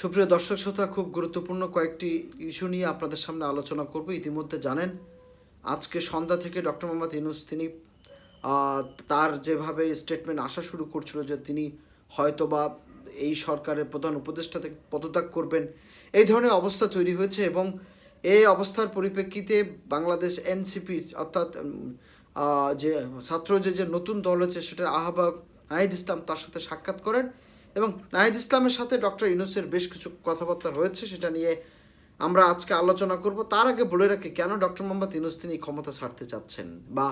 সুপ্রিয় দর্শক শ্রোতা, খুব গুরুত্বপূর্ণ কয়েকটি ইস্যু নিয়ে আপনাদের সামনে আলোচনা করব। ইতিমধ্যে জানেন, আজকে সন্ধ্যা থেকে ডক্টর মোহাম্মদ ইনুস তিনি তার যেভাবে স্টেটমেন্ট আসা শুরু করছিল যে তিনি হয়তো বা এই সরকারের প্রধান উপদেষ্টা থেকে পদত্যাগ করবেন, এই ধরনের অবস্থা তৈরি হয়েছে এবং এই অবস্থার পরিপ্রেক্ষিতে বাংলাদেশ এনসিপি অর্থাৎ যে ছাত্র যে যে নতুন দল হচ্ছে সেটার আহ্বায়ক নাহিদ ইসলাম তার সাথে সাক্ষাৎ করেন। এবং নাহিদ ইসলামের সাথে ডক্টর ইউনুসের বেশ কিছু কথাবার্তা রয়েছে, সেটা নিয়ে আমরা আজকে আলোচনা করব। তার আগে বলে রাখি, কেন ডক্টর মোহাম্মদ ইউনুস তিনি ক্ষমতা ছাড়তে চাচ্ছেন? বা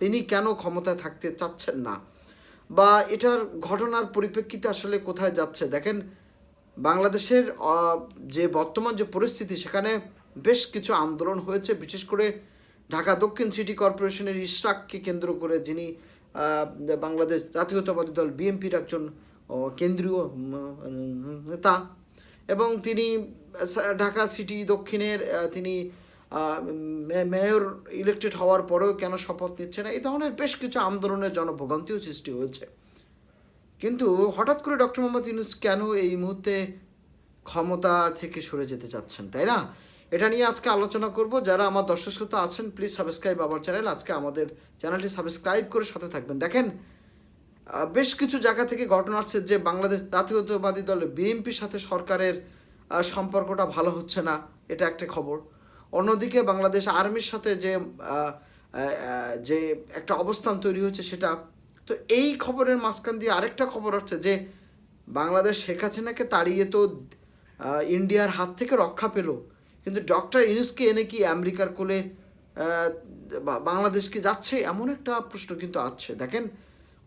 তিনি কেন ক্ষমতায় থাকতে চাচ্ছেন না? বা এটার ঘটনার পরিপ্রেক্ষিতে আসলে কোথায় যাচ্ছে? দেখেন, বাংলাদেশের যে বর্তমান যে পরিস্থিতি, সেখানে বেশ কিছু আন্দোলন হয়েছে। বিশেষ করে ঢাকা দক্ষিণ সিটি কর্পোরেশনের ইশরাককে কেন্দ্র করে যিনি বাংলাদেশ জাতীয়তাবাদী দল, বিএনপির একজন কেন্দ্রীয় নেতা। এবং তিনি ঢাকা সিটি দক্ষিণের তিনি মেয়র ইলেক্টেড হওয়ার পরেও কেন শপথ নিচ্ছে না? এই ধরনের বেশ কিছু আন্দোলনের জনভোগান্তিও সৃষ্টি হয়েছে। কিন্তু হঠাৎ করে ডক্টর মোহাম্মদ ইউনুস কেন এই মুহূর্তে ক্ষমতা থেকে সরে যেতে চাচ্ছেন, তাই না? এটা নিয়ে আজকে আলোচনা করব। যারা আমার দর্শক শ্রোতা আছেন প্লিজ সাবস্ক্রাইব আমার চ্যানেল আজকে আমাদের চ্যানেলটি সাবস্ক্রাইব করে সাথে থাকবেন। দেখেন বেশ কিছু জায়গা থেকে ঘটনা আসছে যে বাংলাদেশ জাতীয়তাবাদী দল বিএনপির সাথে সরকারের সম্পর্কটা ভালো হচ্ছে না এটা একটা খবর। অন্যদিকে বাংলাদেশ আর্মির সাথে যে যে একটা অবস্থান তৈরি হয়েছে সেটা তো এই খবরের মাঝখান দিয়ে আরেকটা খবর হচ্ছে যে বাংলাদেশ শেখ হাসিনাকে তাড়িয়ে তো ইন্ডিয়ার হাত থেকে রক্ষা পেল। কিন্তু ডক্টর ইউনুসকে এনে কি আমেরিকার কোলে আহ, বা- বাংলাদেশকে যাচ্ছে? এমন একটা প্রশ্ন কিন্তু আছে দেখেন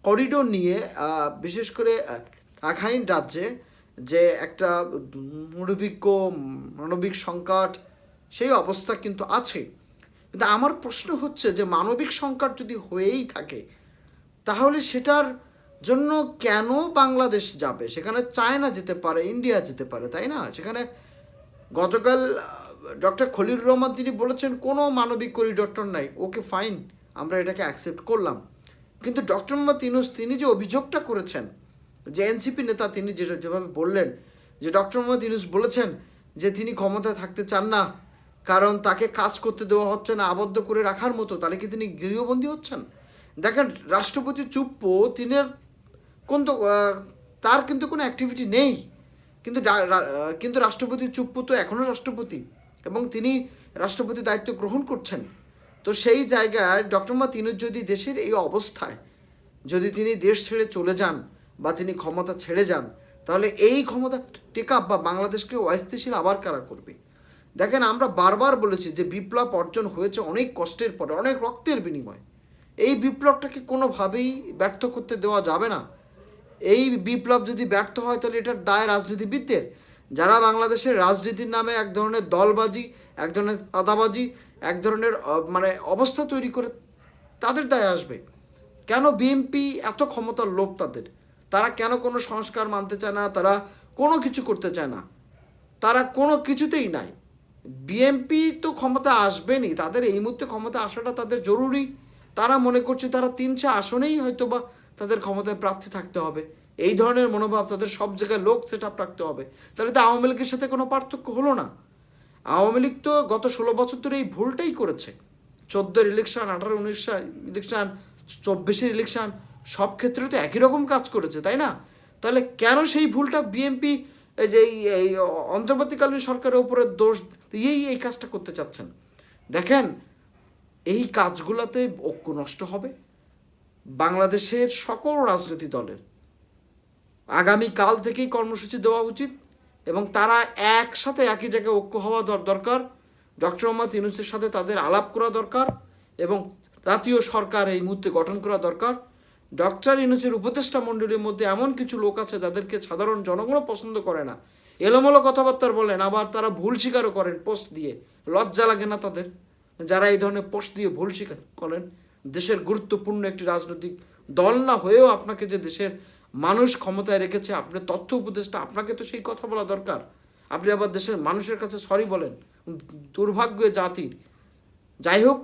করিডোর নিয়ে বিশেষ করে রাখাইন রাজ্যে যে একটা মানবিক মানবিক সংকট, সেই অবস্থা কিন্তু আছে। কিন্তু আমার প্রশ্ন হচ্ছে যে, মানবিক সংকট যদি হয়েই থাকে, তাহলে সেটার জন্য কেন বাংলাদেশ যাবে? সেখানে চায়না যেতে পারে, ইন্ডিয়া যেতে পারে, তাই না? সেখানে গতকাল ডক্টর খলিল রহমান তিনি বলেছেন, কোনো মানবিক করিডক্টর নাই। ওকে ফাইন আমরা এটাকে অ্যাকসেপ্ট করলাম। কিন্তু ডক্টর মোহাম্মদ ইনুস তিনি যে অভিযোগটা করেছেন, যে এনসিপি নেতা তিনি যেটা যেভাবে বললেন, যে ডক্টর মোহাম্মদ ইনুস বলেছেন যে তিনি ক্ষমতায় থাকতে চান না, কারণ তাকে কাজ করতে দেওয়া হচ্ছে না, আবদ্ধ করে রাখার মতো, তাহলে কি তিনি গৃহবন্দী হচ্ছেন? দেখেন, রাষ্ট্রপতি চুপ্পো তিনি কোন তো তার কিন্তু কোনো অ্যাক্টিভিটি নেই। কিন্তু কিন্তু রাষ্ট্রপতি চুপ্পু তো এখনও রাষ্ট্রপতি এবং তিনি রাষ্ট্রপতি দায়িত্ব গ্রহণ করছেন। তো সেই জায়গায় ডক্টর মা তিনি যদি দেশের এই অবস্থায় যদি তিনি দেশ ছেড়ে চলে যান বা তিনি ক্ষমতা ছেড়ে যান, তাহলে এই ক্ষমতা টেক আপ বা বাংলাদেশকে অস্থিতিশীল আবার কারা করবে? দেখেন, আমরা বারবার বলেছি যে বিপ্লব অর্জন হয়েছে অনেক কষ্টের পরে, অনেক রক্তের বিনিময়। এই বিপ্লবটাকে কোনোভাবেই ব্যর্থ করতে দেওয়া যাবে না। এই বিপ্লব যদি ব্যর্থ হয়, তাহলে এটার দায় রাজনীতিবিদদের। যারা বাংলাদেশের রাজনীতির নামে এক ধরনের দলবাজি, এক ধরনের আদাবাজি এক ধরনের মানে অবস্থা তৈরি করে তাদের দায় আসবে। কেন বিএনপি এত ক্ষমতার লোভ তাদের? তারা কেন কোনো সংস্কার মানতে চায় না? তারা কোনো কিছু করতে চায় না। তারা কোনো কিছুতেই নাই। বিএনপি তো ক্ষমতা আসবেনই তাদের এই মুহূর্তে ক্ষমতা আসাটা তাদের জরুরি। তারা মনে করছে তারা তিনশো আসনেই হয়তো বা তাদের ক্ষমতায় প্রার্থী থাকতে হবে। এই ধরনের মনোভাব তাদের সব জায়গায় লোক সেট আপ রাখতে হবে। তাহলে তো আওয়ামী লীগের সাথে কোনো পার্থক্য হলো না। আওয়ামী লীগ তো গত ষোলো বছর ধরে এই ভুলটাই করেছে। চোদ্দোর ইলেকশন আঠারো উনিশ ইলেকশন চব্বিশের ইলেকশন সব ক্ষেত্রে তো একই রকম কাজ করেছে, তাই না? তাহলে কেন সেই ভুলটা বিএনপি যে এই- অন্তর্বর্তীকালীন সরকারের উপরে দোষ দিয়েই এই কাজটা করতে চাচ্ছেন? দেখেন, এই কাজগুলোতে ঐক্য নষ্ট হবে। বাংলাদেশের সকল রাজনৈতিক দলের আগামী কাল থেকেই কর্মসূচি দেওয়া উচিত। এবং তারা একসাথে একই জায়গায় ঐক্য হওয়া দর- দরকার। ডক্টর মোহাম্মদ ইউনুসের সাথে তাদের আলাপ করা দরকার এবং জাতীয় সরকার এই মুহূর্তে গঠন করা দরকার। ডক্টর ইউনুসের উপদেষ্টা মণ্ডলীর মধ্যে এমন কিছু লোক আছে যাদেরকে সাধারণ জনগণও পছন্দ করে না। এলোমেলো কথাবার্তা বলেন, আবার তারা ভুল স্বীকারও করেন পোস্ট দিয়ে। লজ্জা লাগে না তাদের। যারা এই ধরনের পোস্ট দিয়ে ভুল স্বীকার করেন, দেশের গুরুত্বপূর্ণ একটি রাজনৈতিক দল না হয়েও আপনাকে যে দেশের মানুষ ক্ষমতায় রেখেছে, আপনার তথ্য উপদেষ্টা, আপনাকে তো সেই কথা বলা দরকার। আপনি আবার দেশের মানুষের কাছে সরি বলেন, দুর্ভাগ্য জাতির। যাই হোক,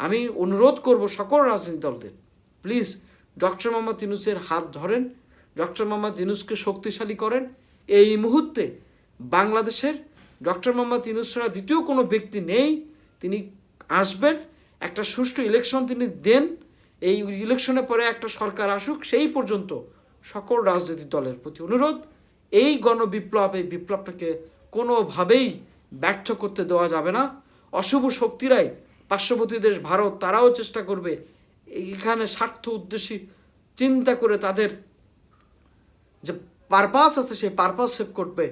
আমি অনুরোধ করব সকল রাজনৈতিক দলদের প্লিজ ডক্টর মোহাম্মদ ইনুসের হাত ধরেন ডক্টর মোহাম্মদ ইনুসকে শক্তিশালী করেন। এই মুহূর্তে বাংলাদেশের ডক্টর মোহাম্মদ ইউনুস ছাড়া দ্বিতীয় কোনো ব্যক্তি নেই, তিনি আসবেন, একটা সুষ্ঠু ইলেকশন তিনি দেন, এই ইলেকশনের পরে একটা সরকার আসুক, সেই পর্যন্ত সকল রাজনৈতিক দলের প্রতি অনুরোধ, এই গণবিপ্লব এই বিপ্লবটাকে কোনোভাবেই ব্যর্থ করতে দেওয়া যাবে না। অশুভ শক্তিরাই পার্শ্ববর্তী দেশ ভারত, তারাও চেষ্টা করবে এখানে স্বার্থ উদ্দেশ্যে চিন্তা করে তাদের যে পারপাস আছে, সেই পারপাস সেভ করবে।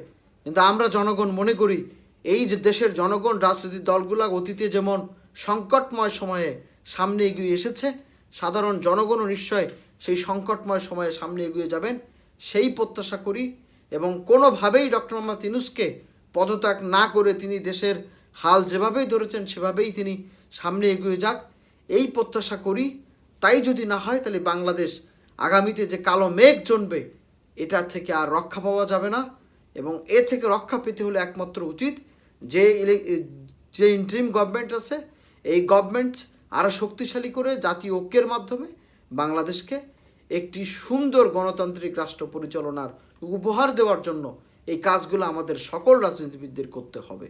কিন্তু আমরা জনগণ মনে করি, এই যে দেশের জনগণ, রাজনৈতিক দলগুলো অতীতে যেমন সংকটময় সময়ে সামনে এগিয়ে এসেছে, সাধারণ জনগণও নিশ্চয় সেই সংকটময় সময়ে সামনে এগিয়ে যাবেন, সেই প্রত্যাশা করি এবং কোনোভাবেই ডক্টর মোহাম্মদ ইনুসকে পদত্যাগ না করে তিনি দেশের হাল যেভাবেই ধরেছেন, সেভাবেই তিনি সামনে এগিয়ে যাক। এই প্রত্যাশা করি। তাই যদি না হয়, তাহলে বাংলাদেশ আগামীতে যে কালো মেঘ জন্মবে এটা থেকে আর রক্ষা পাওয়া যাবে না এবং এ থেকে রক্ষা পেতে হলে একমাত্র উচিত যে যে ইন্ট্রিম গভর্নমেন্ট আছে, এই গভর্নমেন্ট আরও শক্তিশালী করে জাতীয় ঐক্যের মাধ্যমে বাংলাদেশকে একটি সুন্দর গণতান্ত্রিক রাষ্ট্র পরিচালনার উপহার দেওয়ার জন্য এই কাজগুলো আমাদের সকল রাজনীতিবিদদের করতে হবে।